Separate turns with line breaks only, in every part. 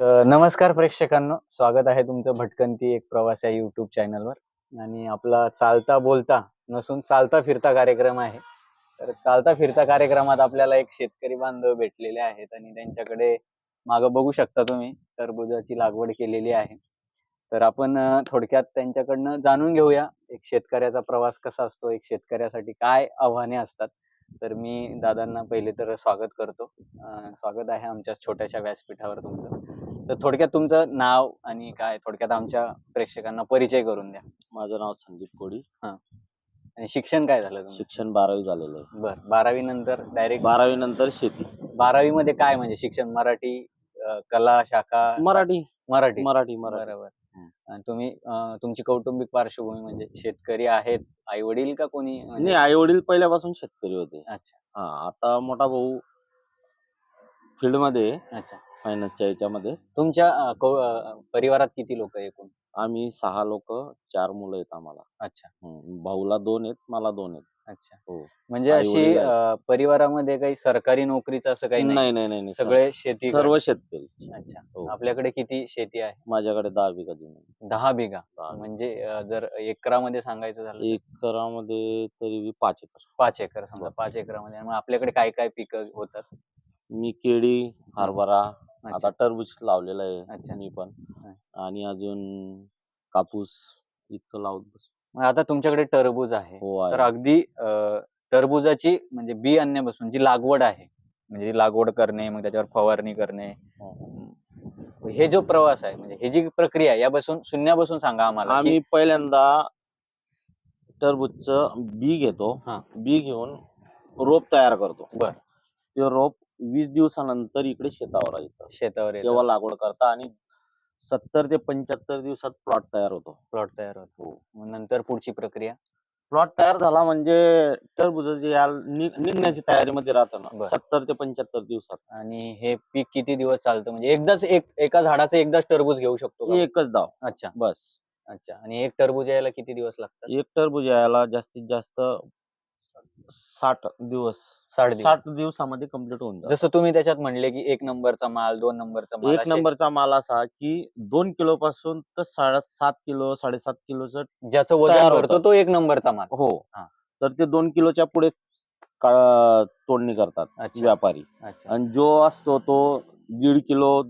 तर नमस्कार प्रेक्षकांनो. स्वागत आहे तुमचं भटकंती एक प्रवास या युट्यूब चॅनलवर आणि आपला चालता बोलता नसून चालता फिरता कार्यक्रम आहे. तर चालता फिरता कार्यक्रमात आपल्याला एक शेतकरी बांधव भेटलेले आहेत आणि त्यांच्याकडे मागं बघू शकता तुम्ही. टरबुजाची लागवड केलेली आहे. तर आपण थोडक्यात त्यांच्याकडनं जाणून घेऊया. एक शेतकऱ्याचा प्रवास कसा असतो? एक शेतकऱ्यासाठी काय आव्हाने असतात? तर मी दादांना पहिले तर स्वागत करतो. स्वागत आहे आमच्या छोट्याशा व्यासपीठावर तुमचं. तर थोडक्यात तुमचं नाव आणि काय? थोडक्यात आमच्या प्रेक्षकांना परिचय करून द्या.
माझं नाव संदीप कोडी
आणि शिक्षण काय झालं
शिक्षण बारावी झालेलं आहे.
बर बारावी नंतर डायरेक्ट
बारावी नंतर शेती.
बारावी मध्ये काय म्हणजे शिक्षण? मराठी अं, कला शाखा
मराठी.
मराठी.
मराठी मराठी.
बरोबर. आणि तुम्ही अं, तुमची कौटुंबिक पार्श्वभूमी म्हणजे शेतकरी आहेत. आई वडील का कोणी म्हणजे-
नाही आई वडील पहिल्यापासून शेतकरी होते.
अच्छा.
हा आता मोठा भाऊ फील्डमध्ये
अच्छा.
फायनान्सच्या याच्यामध्ये.
तुमच्या अं, कौ- अं, परिवारात किती लोक एकूण?
आम्ही सहा लोक चार मुलं आहेत आम्हाला.
अच्छा.
हम्म. भाऊला दोन आहेत मला दोन आहेत.
अच्छा
हो.
म्हणजे अशी
वडील आहेत.
अं, परिवारामध्ये काही सरकारी नोकरीचं असं काही नाही
नाही नाही नाही नाही.
सगळे शेती
सर्व शेतकरी
अच्छा
हो.
आपल्याकडे किती शेती आहे
माझ्याकडे दहा बिघा जमीन आहे.
दहा बिघा
दहा बिघा.
म्हणजे अं, जर एकरामध्ये सांगायचं झालं तर
एकरामध्ये तरी पाच एकर
पाच एकर समजा. पाच एकरामध्ये मग आपल्याकडे काय काय पिकं होतात
मी केळी हरभरा
अच्छा.
आता टरबूज लावलेलं आहे
अच्छा.
मी पण. आणि अजून कापूस इतकं लावत बस
मग आता तुमच्याकडे टरबूज आहे
हो
तर
आहे.
अगदी अं, टरबुजाची म्हणजे बी आणण्यापासून जी लागवड आहे म्हणजे जी लागवड करणे मग त्याच्यावर फवारणी करणे
हो.
हे जो प्रवास आहे म्हणजे ही जी प्रक्रिया आहे, यापासून शून्यापासून सांगा आम्हाला की-
आम्ही पहिल्यांदा टरबूजचं बी घेतो
हा.
बी घेऊन रोप तयार करतो
बर.
ते रोप वीस दिवसानंतर इकडे शेतावर येतं
शेतावर
तेव्हा लागवड करता आणि सत्तर ते पंच्याहत्तर दिवसात प्लॉट तयार होतो.
प्लॉट तयार होतो.
हो.
मग नंतर पुढची प्रक्रिया?
प्लॉट तयार झाला म्हणजे नि- निघण्याची तयारीमध्ये राहतं
बर.
ना सत्तर ते पंच्याहत्तर दिवसात.
आणि हे पीक किती दिवस चालतं? म्हणजे एकदाच एक एका झाडाचं एकदाच टरबूज घेऊ शकतो का?
एकच दाव.
अच्छा.
बस.
अच्छा. आणि एक टरबूज यायला किती दिवस लागतात?
एक टरबूज यायला जास्तीत जास्त साठ दिवस.
साठ दिवस.
साठ दिवसामध्ये कंप्लीट होऊन जातं.
जसं तुम्ही त्याच्यात म्हणले की एक नंबरचा माल दोन नंबरचा माल
एक
असे
नंबरचा माल असा की दोन किलो पासून तर साडे सात किलो साडेसात किलोचं
ज्याचं वजन
तयार
भरतो
होतं.
तो एक नंबरचा माल.
हो.
हा.
तर ते दोन किलोच्या पुढे का- तोडणी करतात
अच्छा.
व्यापारी.
अच्छा.
आणि जो असतो तो दीड किलो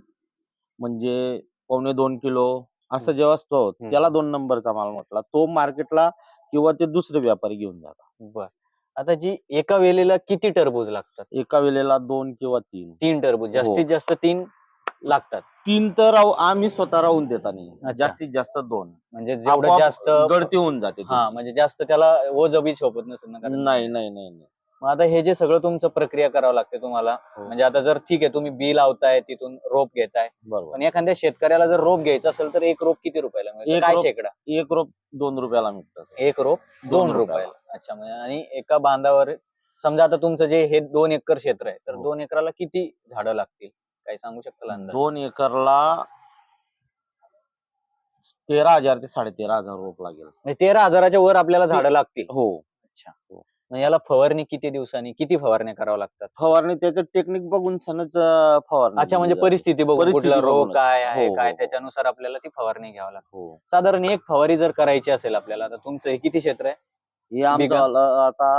म्हणजे पावणे दोन किलो असं
हम्म.
जेव्हा असतो. त्याला दोन नंबरचा माल म्हटला. तो मार्केटला किंवा ते दुसरे व्यापारी घेऊन जातात.
बर. आता जी एका वेळेला किती टरबूज लागतात
एका वेळेला दोन किंवा तीन
तीन टरबूज जास्तीत जास्त तीन लागतात
तीन तर राहू- आम्ही स्वतः राहून देता. जास्तीत जास्त दोन
म्हणजे जेवढं
आपोआप
जास्त
गळती होऊन जाते
हा. म्हणजे जास्त त्याला ओझबी सोबत नसेल ना कारण-
नाही नाही नाही नाही.
मग आता हे जे सगळं तुमचं प्रक्रिया करावं लागते तुम्हाला
हो.
म्हणजे आता जर ठीक आहे तुम्ही बी लावताय तिथून रोप घेताय
बरोबर.
पण एखाद्या शेतकऱ्याला जर रोप घ्यायचा असेल तर एक रोप किती रुपयाला मिळतं?
एक
काय
रोप
शेकडा?
एक रोप दोन रुपयाला मिळतात
एक रोप दोन रुपयाला. अच्छा म्हणजे आणि एका बांधावर समजा आता तुमचं जे हे दोन एकर क्षेत्र आहे तर
हो.
दोन एकराला किती झाडं लागतील? काही सांगू शकता अंदाज?
दोन एकरला तेरा हजार ते साडे तेरा हजार रोप लागेल.
म्हणजे तेरा हजाराच्या वर आपल्याला झाडं लागतील.
हो.
अच्छा. म्हणजे याला फवारणी किती दिवसांनी किती फवारण्या कराव्या लागतात
फवारणी त्याचं टेक्निक बघून सनच अं, फवारणी
अच्छा म्हणजे. परिस्थिती बघून
परिस्थिती
कुठला रोग
बघूनच.
काय आहे
हो,
काय
हो.
त्याच्यानुसार आपल्याला ती फवारणी घ्यावी लागते
हो
साधारण एक फवारी जर करायची असेल आपल्याला तर तुमचं हे किती क्षेत्र आहे
हे. आमचं आलं आता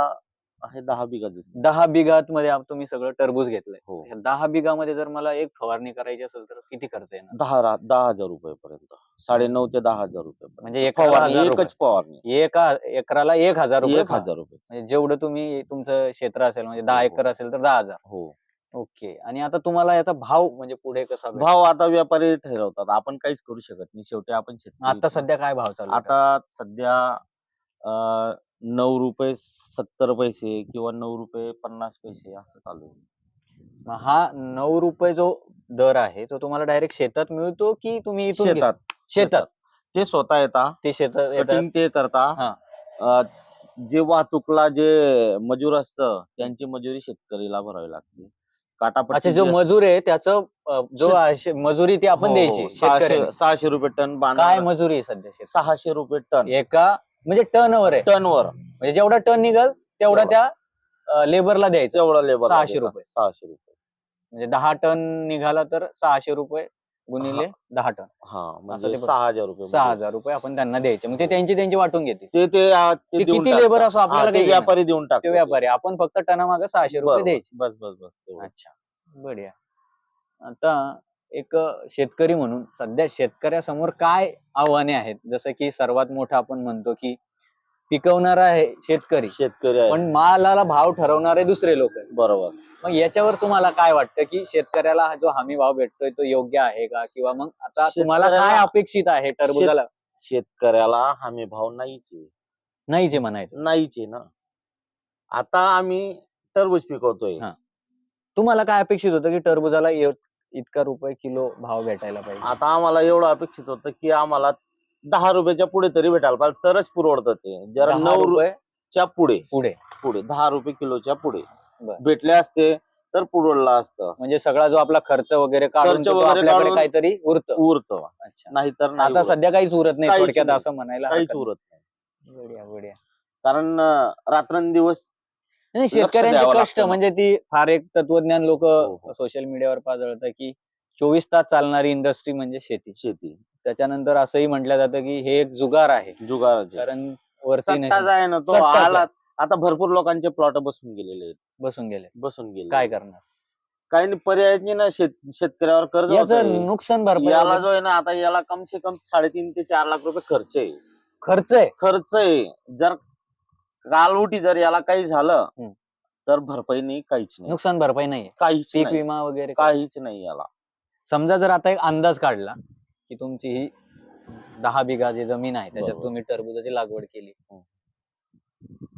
आहे दहा बिघा जमीन.
दहा बिघात मध्ये आप- तुम्ही सगळं टरबूज घेतलंय
हो
ह्या दहा बिघामध्ये जर मला एक फवारणी करायची असेल तर किती खर्च येणार
दहा रा- दहा हजार रुपये पर्यंत साडे नऊ ते दहा हजार रुपये
म्हणजे एकाला
फवारणी
हजार रुपये.
एकच फवारणी
एका एकराला एक हजार रुपये
एक. हजार रुपये
म्हणजे जेवढं तुम्ही तुमचं क्षेत्र असेल म्हणजे दहा
हो, हो.
एकर असेल तर दहा हजार
हो
ओके आणि आता तुम्हाला याचा भाव म्हणजे पुढे कसा भेटेल?
भाव आता व्यापारी ठरवतात आपण काहीच करू शकत नाही शेवटी आपण शेतकरी
आता सध्या काय भाव चालू आहे?
आता सध्या अं, नऊ रुपये सत्तर पैसे किंवा नऊ रुपये पन्नास पैसे असं चालू आहे
मग हा नऊ रुपये जो दर आहे तो तुम्हाला डायरेक्ट शेतात मिळतो की तुम्ही इथून
शेतात.
शेतात.
ते स्वतः येतात
ते शेतात येतात
कटिंग ते करता.
हा.
अं, जे वाहतूकला जे मजूर असतं त्यांची मजुरी शेतकरीला भरावी लागते. काटापट्टी
अच्छा जो
जी
मजूर आहे त्याचं अ, जो
शेत-
आहे, शे- मजुरी ती आपण
हो,
द्यायची
हो, सहाशे
शेतकऱ्याने
सहाशे रुपये टन
काय मजुरी आहे सध्या शेतात?
सहाशे रुपये टन.
एका म्हणजे टनवर आहे.
टनवर
म्हणजे जेवढा टन निघल तेवढा. त्या लेबरला द्यायचं.
तेवढा लेबर
सहाशे रुपये.
सहाशे रुपये.
म्हणजे दहा टन निघाला तर सहाशे रुपये गुणिले दहा टन
हा
ते
म्हणजे
बघ.
सहा हजार रुपये
सहा हजार रुपये आपण त्यांना द्यायचे. मग ते त्यांची त्यांची वाटून घेतील.
ते ते आ,
ते
देऊन
किती
टाकतात.
labor असो आपल्याला
ते
काही.
व्यापारी देऊन टाकतो
ते व्यापारी. आपण फक्त टनामागे सहाशे रुपये
बरोबर.
द्यायचे.
बस बस बस तेवढं.
अच्छा. बढिया. आता एक शेतकरी म्हणून सध्या शेतकऱ्यासमोर काय आव्हाने आहेत? जसं की सर्वात मोठं आपण म्हणतो की पिकवणारा आहे शेतकरी.
शेतकरी आहे.
पण मालाला भाव ठरवणारे दुसरे लोक
बरोबर.
मग याच्यावर तुम्हाला काय वाटतं की शेतकऱ्याला हा जो हमी भाव भेटतोय तो योग्य आहे का? किंवा मग आता तुम्हाला काय
शेतकऱ्याला-
अपेक्षित आहे टरबुजाला?
शेतकऱ्याला हमी भाव नाहीच आहे.
नाही जे म्हणायचं.
नाहीच आहे ना. आता आम्ही टरबूज पिकवतोय.
हा. तुम्हाला काय अपेक्षित होतं की टरबुजाला इतका रुपये किलो भाव भेटायला पाहिजे.
आता आम्हाला एवढं अपेक्षित होतं की आम्हाला दहा रुपयाच्या पुढे तरी भेटायला पाहिजे. तरच पुरवडतं ते. जर
दहा
नऊ
रुपये
रुपयाच्या पुढे.
पुढे.
पुढे. दहा रुपये किलोच्या पुढे.
बरं.
भेटले असते तर पुरवडलं असतं.
म्हणजे सगळा जो आपला खर्च वगैरे काढून
खर्च
तो
वगैरे
आपल्याकडे
काढून-
काहीतरी उरत.
उरत.
अच्छा.
नाहीतर नाही
आता
उरत.
सध्या काहीच उरत नाही
काहीच
थोडक्यात
नाही.
असं म्हणायला
काहीच
हरकत
उरत नाही
नाही. बढिया बढिया.
कारण अं, रात्रंदिवस
नाही
लक्ष
शेतकऱ्यांचे
द्यावं
कष्ट
लागतं.
म्हणजे ती फार एक तत्वज्ञान लोक
हो, हो.
सोशल मीडियावर पाजळतात की चोवीस तास चालणारी इंडस्ट्री म्हणजे शेती.
शेती.
त्याच्यानंतर असंही म्हटलं जातं की हे एक जुगार आहे.
जुगाराचे
कारण वरती
सट्टा
नाही
ना तो.
सट्टाच आहे.
आला आता भरपूर लोकांचे प्लॉट बसून गेलेले आहेत.
बसून गेले.
बसून गेले
काय करणार?
काही नाही पर्याय नाही ना शेत शेतकऱ्यावर कर्ज
याचं. नुकसान भरपाई
याला जो आहे ना आता याला कम से कम साडेतीन ते चार लाख रुपये खर्च आहे.
खर्च आहे.
खर्च आहे. जर गालवटी जर याला काही झालं
हम्म.
तर भरपाई नाही काहीच नाही.
नुकसान भरपाई नाहीये.
काहीच
पीक
नाही.
विमा वगैरे काही?
काहीच नाही याला.
समजा जर आता एक अंदाज काढला की तुमची ही दहा बिघा जी जमीन आहे त्याच्यात
बरोबर.
तुम्ही टरबुजाची लागवड केली.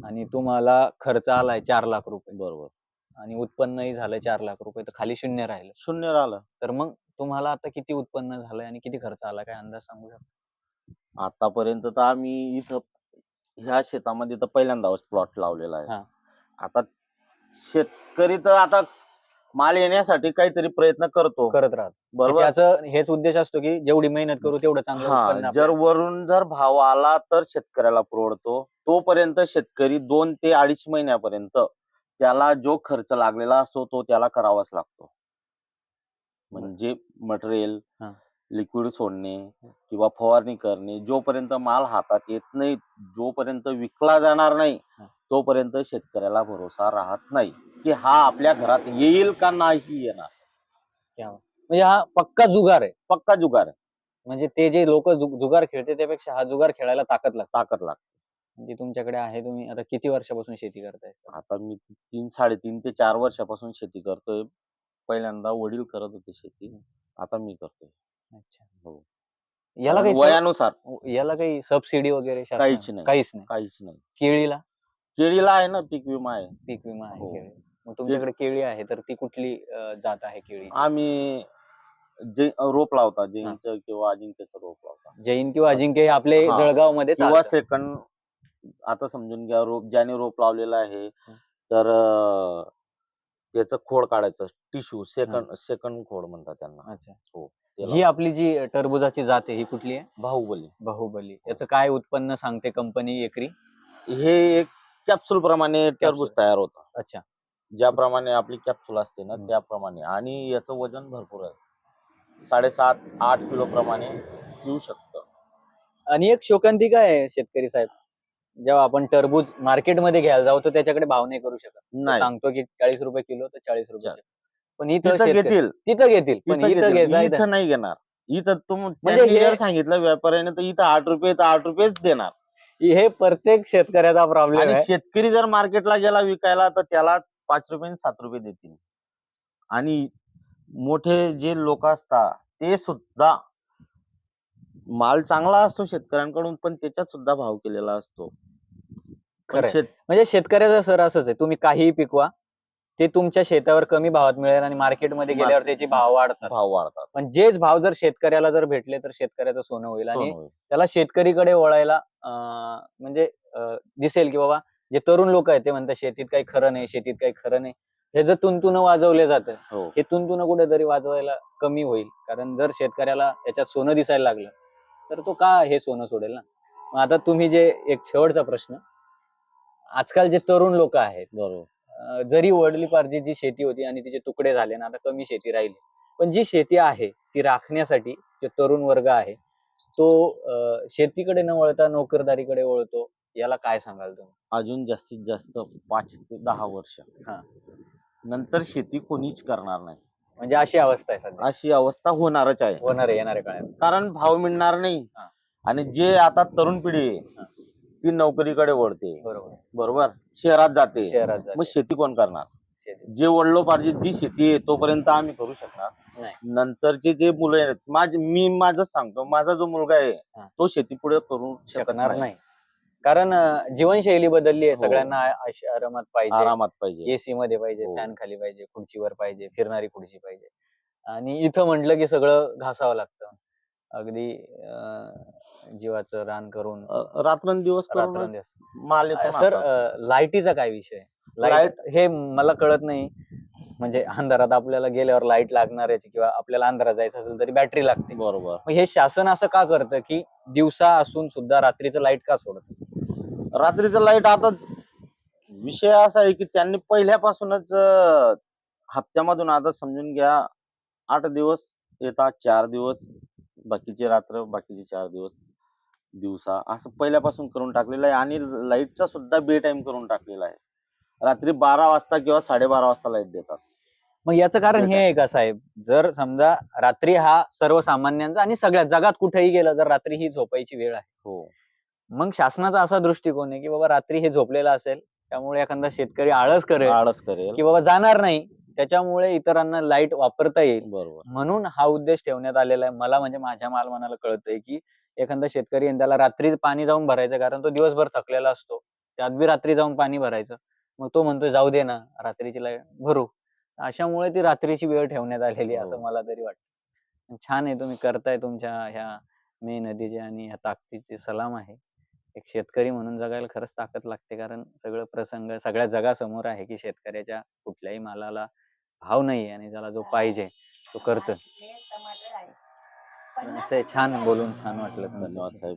आणि तुम्हाला खर्च आलाय चार लाख रुपये.
बरोबर.
आणि उत्पन्नही झालं चार लाख रुपये तर खाली शून्य राहिलं.
शून्य राहिलं.
तर मग तुम्हाला आता किती उत्पन्न झालंय आणि किती खर्च आला काय अंदाज सांगू शकता?
आतापर्यंत तर आम्ही इथं ह्या शेतामध्ये तर पहिल्यांदा प्लॉट लावलेला
हा.
आहे आता शेतकरी तर आता माल येण्यासाठी काहीतरी प्रयत्न करतो.
करत राहत.
बरोबर?
त्याचं हेच उद्देश असतो की जेवढी मेहनत करू तेवढं चांगलं उत्पन्न
हा जर वरून जर भाव आला तर शेतकऱ्याला परवडतो. तोपर्यंत शेतकरी दोन ते अडीच महिन्यापर्यंत त्याला जो खर्च लागलेला असतो तो त्याला करावाच लागतो. म्हणजे मटेरियल
हा.
लिक्विड सोडणे किंवा फवारणी करणे जोपर्यंत माल हातात येत नाही जोपर्यंत विकला जाणार नाही. तोपर्यंत शेतकऱ्याला भरोसा राहत नाही की हा आपल्या घरात येईल का नाही येणार.
म्हणजे हा पक्का जुगार आहे.
पक्का जुगार आहे,
म्हणजे ते जे लोक जुगार खेळते त्यापेक्षा हा जुगार खेळायला ताकद लागते.
ताकद लागते.
म्हणजे तुमच्याकडे आहे तुम्ही आता किती वर्षापासून शेती करताय
आता मी तीन साडेतीन ते चार वर्षापासून शेती करतोय. पहिल्यांदा वडील करत होते शेती. आता मी करतोय.
अच्छा.
हो.
याला काही
वयानुसार.
याला काही सबसिडी वगैरे शासनाने?
काहीच नाही.
काहीच नाही.
काहीच नाही.
केळीला?
केळीला आहे ना पीक विमा आहे.
पीक विमा आहे
हो.
केळी. मग तुमच्याकडे केळी आहे तर ती कुठली अं, जात आहे केळी
आम्ही जे रोप लावता जैनचं किंवा अजिंक्यचं रोप लावता.
जैन किंवा अजिंक्य हे आपले
हा.
जळगावमध्ये
किंवा सेकंड आता समजून घ्या रोप ज्याने रोप लावलेलं आहे तर अं, त्याचं खोड काढायचं टिश्यू सेकंड सेकंड खोड म्हणतात त्यांना.
अच्छा.
हो,
ही आपली जी टरबुजाची जात आहे ही कुठली आहे?
बाहुबली.
बाहुबली. याचं काय उत्पन्न सांगते कंपनी एकरी?
हे एक कॅप्सूल प्रमाणे टरबूज तयार होतं.
अच्छा.
ज्याप्रमाणे आपली कॅप्सूल असते ना. त्याप्रमाणे. आणि याचं वजन भरपूर आहे. साडेसात आठ किलो प्रमाणे येऊ शकतं.
आणि एक शोकांतिका आहे शेतकरी साहेब? जेव्हा आपण टरबूज मार्केटमध्ये घ्यायला जाऊ तर त्याच्याकडे भाव नाही करू शकत.
नाही.
सांगतो की चाळीस रुपये किलो तर चाळीस रुपये. पण इथं
तिथं
शेतकरी-
घेतील.
तिथं घेतील. पण
तिथं
इथं
घेतील.
घेता
इथं नाही घेणार. इथं तुम
म्हणजे हे-
जर सांगितलं व्यापाऱ्याने तर इथं आठ रुपये तर आठ रुपयेच देणार.
हे प्रत्येक शेतकऱ्याचा प्रॉब्लेम
आणि
आहे.
शेतकरी जर मार्केटला गेला विकायला तर त्याला पाच रुपये आणि सात रुपये देतील. आणि मोठे जे लोक असतात ते सुद्धा माल चांगला असतो शेतकऱ्यांकडून पण त्याच्यात सुद्धा भाव केलेला असतो. पण
खरंय.
शेत
म्हणजे शेतकऱ्याचं सर असंच आहे. तुम्ही काहीही पिकवा ते तुमच्या शेतावर कमी भावात मिळेल आणि मार्केटमध्ये
मार्केट-
गेल्यावर त्याचे भाव वाढतात.
भाव वाढतात.
पण जेच भाव जर शेतकऱ्याला जर भेटले तर शेतकऱ्याचं सोनं होईल आणि
सोनं होईल.
त्याला शेतकरीकडे वळायला अं, म्हणजे अं, दिसेल की बाबा जे तरुण लोक आहेत ते म्हणतात शेतीत काही खरं नाही शेतीत काही खरं नाही. हे जर तुंतुन वाजवले जातं
हो.
हे तुंतुन कुठेतरी वाजवायला कमी होईल. कारण जर शेतकऱ्याला याच्यात सोनं दिसायला लागलं तर तो का हे सोनं सोडेल ना? मग आता तुम्ही जे एक शेवटचा प्रश्न आजकाल जे तरुण लोक आहेत
बरोबर.
जरी वडलीपार्जित जी शेती होती आणि तिचे तुकडे झाले ना आता कमी शेती राहिली. पण जी शेती आहे ती राखण्यासाठी जे तरुण वर्ग आहे तो शेतीकडे न वळता नोकरदारीकडे वळतो याला काय सांगाल तुम्ही?
अजून जास्तीत जास्त पाच ते दहा वर्ष.
हा.
नंतर शेती कोणीच करणार नाही.
म्हणजे अशी अवस्था आहे सध्या.
अशी अवस्था होणारच आहे.
होणार आहे येणाऱ्या काळात.
कारण भाव मिळणार नाही.
हा.
आणि जे आता तरुण पिढी
हा.
ती नोकरीकडे वळते.
बरोबर.
बरोबर? शहरात जाते.
शहरात
मग. शेती कोण करणार?
शेती.
जे वडलोपार्जित जी शेती आहे तोपर्यंत आम्ही करू शकणार.
नाही.
नंतरचे जे मुलं आहेत माझ मी माझंच सांगतो माझा जो मुलगा आहे
हा.
तो शेती पुढे करू
शकणार
नाही.
नाही. कारण अं, जीवनशैली बदलली आहे
हो.
सगळ्यांना आ- आरामात पाहिजे.
आरामात पाहिजे.
एसी मध्ये पाहिजे
हो.
फॅन खाली पाहिजे खुर्चीवर पाहिजे फिरणारी खुर्ची पाहिजे. आणि इथं म्हटलं की सगळं घासावं लागतं. अगदी अं, जीवाचं रान करून
अ, रात्रंदिवस
रात्रंदिवस.
माल येतो
सर. लाईटीचा काय विषय? लाइट हे मला कळत नाही. म्हणजे अंधारात आपल्याला गेल्यावर लाइट लागणार आहे किंवा आपल्याला अंधारात जायचं असेल तरी बॅटरी लागते.
बरोबर.
मग हे शासन असं का करतं की दिवसा असून सुद्धा रात्रीचं लाइट का सोडत?
रात्रीचं लाइट आता विषय असा आहे की त्यांनी पहिल्यापासूनच अ, हप्त्यामधून आता समजून घ्या आठ दिवस येतात चार दिवस. बाकीचे रात्र बाकीचे चार दिवस दिवसा असं पहिल्यापासून करून टाकलेलं आहे आणि लाईटचा सुद्धा बे टाइम करून टाकलेला आहे. रात्री बारा वाजता किंवा साडेबारा वाजता लाइट देतात.
मग याचं कारण हे. आहे का साहेब? जर समजा रात्री हा सर्वसामान्यांचा आणि सगळ्या जगात कुठेही गेलं जर रात्री ही झोपायची वेळ आहे.
हो.
मग शासनाचा असा दृष्टिकोन आहे की बाबा रात्री हे झोपलेलं असेल त्यामुळे एखादा शेतकरी आळस करेल
आळस करेल.
की बाबा जाणार नाही. त्याच्यामुळे इतरांना लाइट वापरता येईल.
बरोबर.
म्हणून हा उद्देश ठेवण्यात आलेला आहे. मला म्हणजे माझ्या मालमानाला कळतंय की एखादा शेतकरी आहे आणि त्याला रात्री पाणी जाऊन भरायचं कारण तो दिवसभर थकलेला असतो. त्यात बी रात्री जाऊन पाणी भरायचं. मग तो म्हणतो जाऊ दे ना रात्रीची लाइट भरू. अशामुळे ती रात्रीची वेळ ठेवण्यात आलेली आहे असं
हो.
मला तरी वाटतं. छान आहे तुम्ही करताय तुमच्या ह्या मे नदीचे आणि ह्या ताकदीचे सलाम आहे. एक शेतकरी म्हणून जगायला खरंच ताकद लागते कारण सगळं प्रसंग सगळ्या जगासमोर आहे की शेतकऱ्याच्या कुठल्याही मालाला भाव नाहीये आणि त्याला जो पाहिजे तो करतोय. असं आहे, छान बोलून छान वाटलं
धन्यवाद. साहेब.